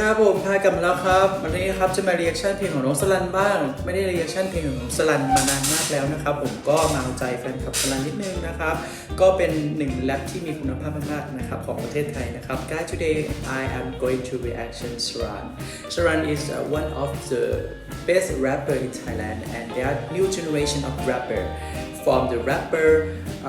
ครับผมพายกลับมาแล้วครับวันนี้ครับจะมาเรีแอคชั่นเพลงของน้องสลันบ้าง ไม่ได้เรีแอคชั่นเพลงของน้องสลันมานานมากแล้วนะครับ ผมก็มาเอาใจแฟนคลับสลันนิดนึงนะครับ ก็เป็นหนึ่งแรปที่มีคุณภาพมากๆนะครับของประเทศไทยนะครับ Guys today I am going to reaction Saran Saran is one of the best rapper in Thailand and there are new generation of rapper from the rapper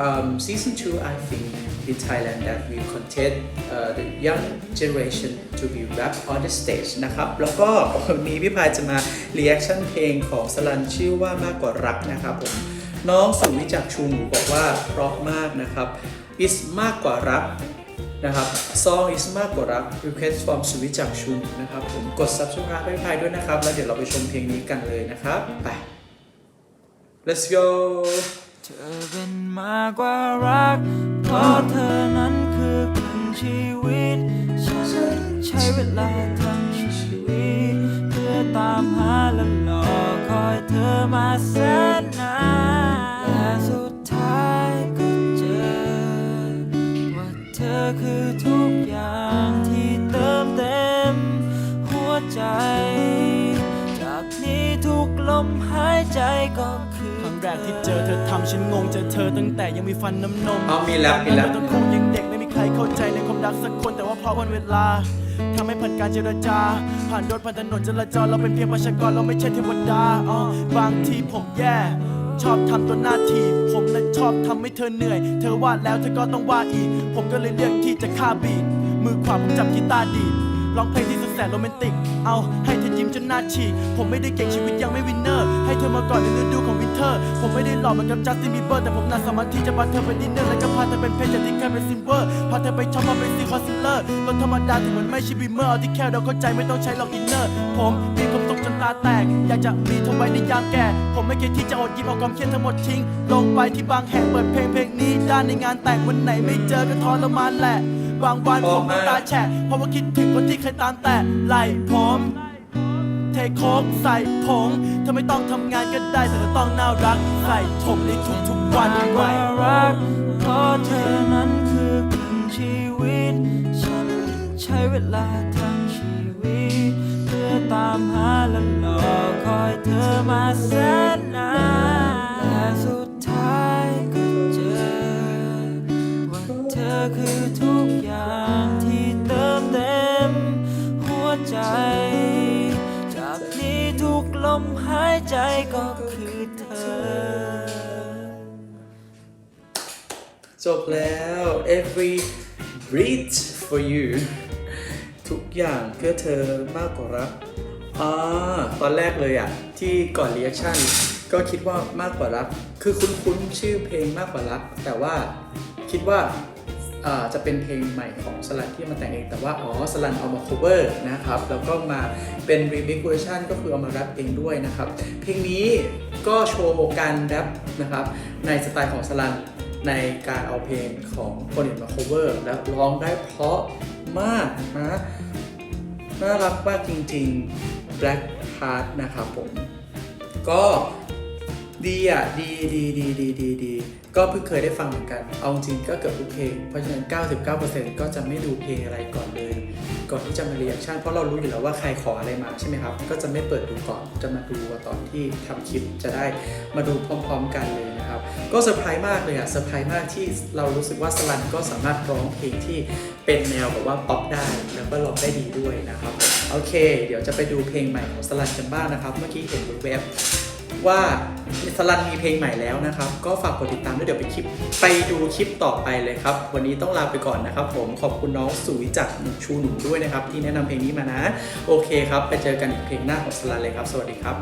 um, season 2 I think in Thailand that will content uh, the young generation to be rap on the stage นะครับ แล้วก็วันนี้พี่พายจะมา reaction เพลงของสลันชื่อว่ามากกว่ารักนะครับผม น้องสุวิจักรชุมบอกว่าเพราะมากนะครับ is มากกว่ารักนะครับ song is มากกว่ารัก request from สุวิจักรชุมนะครับ ผมกด subscribe ให้พี่พายด้วยนะครับ แล้วเดี๋ยวเราไปชมเพลงนี้กันเลยนะครับ ไป let's go เธอเป็นมากกว่ารัก เพราะเธอนั้นคือครึ่งชีวิต ฉันใช้เวลาทั้งชีวิต เพื่อตามหาและรอคอยเธอมาแสนนานและสุด มหายใจก็คือครั้งแรกที่เจอเธอทำฉันงงเจอเธอตั้งแต่ยังมีฟันน้ำนมเอามีแรปมีแรปตอนนั้นเราคงยังเด็กไม่มีใครเข้าใจในความรักสักคนแต่ว่าเพราะวันเวลาทำให้ผ่านการเจรจา ผ่านรถผ่านถนนจราจรเราเป็นเพียงประชากรเราไม่ใช่เทวดาอ๋อบางทีผมแย่ ชอบทำตัวหน้าทีผมและชอบทำให้เธอเหนื่อย เธอวาดแล้วเธอก็ต้องวาดอีก ผมก็เลยเลือกที่จะฆ่าบีทมือขวาผมจับกีตาร์ดีด ร้องเพลงที่สุดแสนโรแมนติก เอาให้เธอยิ้มจนหน้าฉีก ผมไม่ได้เก่งชีวิตยังไม่วินเนอร์ ให้เธอมาก่อนในฤดูของวินเทอร์ ผมไม่ได้หล่อเหมือนกับจัสตินบีเบอร์แต่ผมน่าสามารถที่จะพาเธอไปดินเนอร์และก็พาเธอเป็นเพชรจากที่เคยเป็นซิลเวอร์ พาเธอไปช็อปมาเป็นซีคอนซิลเลอร์รถธรรมดาที่เหมือนไม่ใช่บีเมอร์เอาที่แค่เราเข้าใจไม่ต้องใช้หรอกอินเนอร์ ผมมีความสุขจนตาแตก อยากจะมีเธอไว้ในยามแก่ ผมไม่เคยที่จะอดยิ้มเอาความเครียดทั้งหมดทิ้ง ลงไปที่บางแห่งเปิดเพลงเพลงนี้ด้านในงานแต่งวันไหนไม่เจอก็ทรมานแหละ บางวันผมน้ำตาแฉะเพราะว่าคิดถึงคนที่เคยตามแต่ไหลผมเทโคกใส่ผงเธอไม่ต้องทำงานก็ได้แต่เธอต้องน่ารักใส่ผมในทุกๆวันมากกไว้ว่ารักเพราะเธอนั้นคือครึ่งชีวิต ฉันใช้เวลาทั้งชีวิต เพื่อตามหาและรอคอยเธอมาแสนนาน ใจ จากนี้ทุกลมหายใจก็คือเธอ จบแล้ว every breath for you ทุกอย่างเพื่อเธอมากกว่ารักอ่าตอนแรกเลยอะที่ก่อนเรีแอคชั่นก็คิดว่ามากกว่ารัก คือคุ้นๆชื่อเพลงมากกว่ารัก แต่ว่าคิดว่า จะเป็นเพลงใหม่ของสลันที่มาแต่งเอง แต่ว่าอ๋อสลันเอามา cover นะครับแล้วก็มาเป็น remix version ก็คือเอามาแรปเองด้วยนะครับ เพลงนี้ก็โชว์การแรปนะครับในสไตล์ของสลันในการเอาเพลงของคนอื่นมา cover แล้วร้องได้เพราะมากนะน่ารักมากจริงๆ Black Heart นะครับผมก็ ดีอะดีดีดีดีดีดีก็เพิ่งเคยได้ฟังเหมือนกัน เอาจริงก็เกือบทุกเพลงเพราะฉะนั้น 99%ก็จะไม่ดูเพลงอะไรก่อนเลย ก่อนที่จะมาเรียกชั่นเพราะเรารู้อยู่แล้วว่าใครขออะไรมาใช่ไหมครับ ก็จะไม่เปิดดูก่อนจะมาดูตอนที่ทำคลิปจะได้มาดูพร้อม ๆ กันเลยนะครับ ก็เซอร์ไพรส์มากเลยอะเซอร์ไพรส์มากที่เรารู้สึกว่าสลันก็สามารถร้องเพลงที่เป็นแนวแบบว่าป๊อปได้แล้วก็ร้องได้ดีด้วยนะครับโอเค เดี๋ยวจะไปดูเพลงใหม่ของสลันกันบ้างนะครับ เมื่อกี้เห็นเว็บ ว่าสลันมีเพลงใหม่แล้วนะครับ ก็ฝากกดติดตามด้วยเดี๋ยวไปคลิปไปดูคลิปต่อไปเลยครับ วันนี้ต้องลาไปก่อนนะครับ ผมขอบคุณน้องสุวิจักรชูหนุ่มด้วยนะครับ ที่แนะนำเพลงนี้มานะ โอเคครับ ไปเจอกันอีกเพลงหน้าของสลันเลยครับ สวัสดีครับ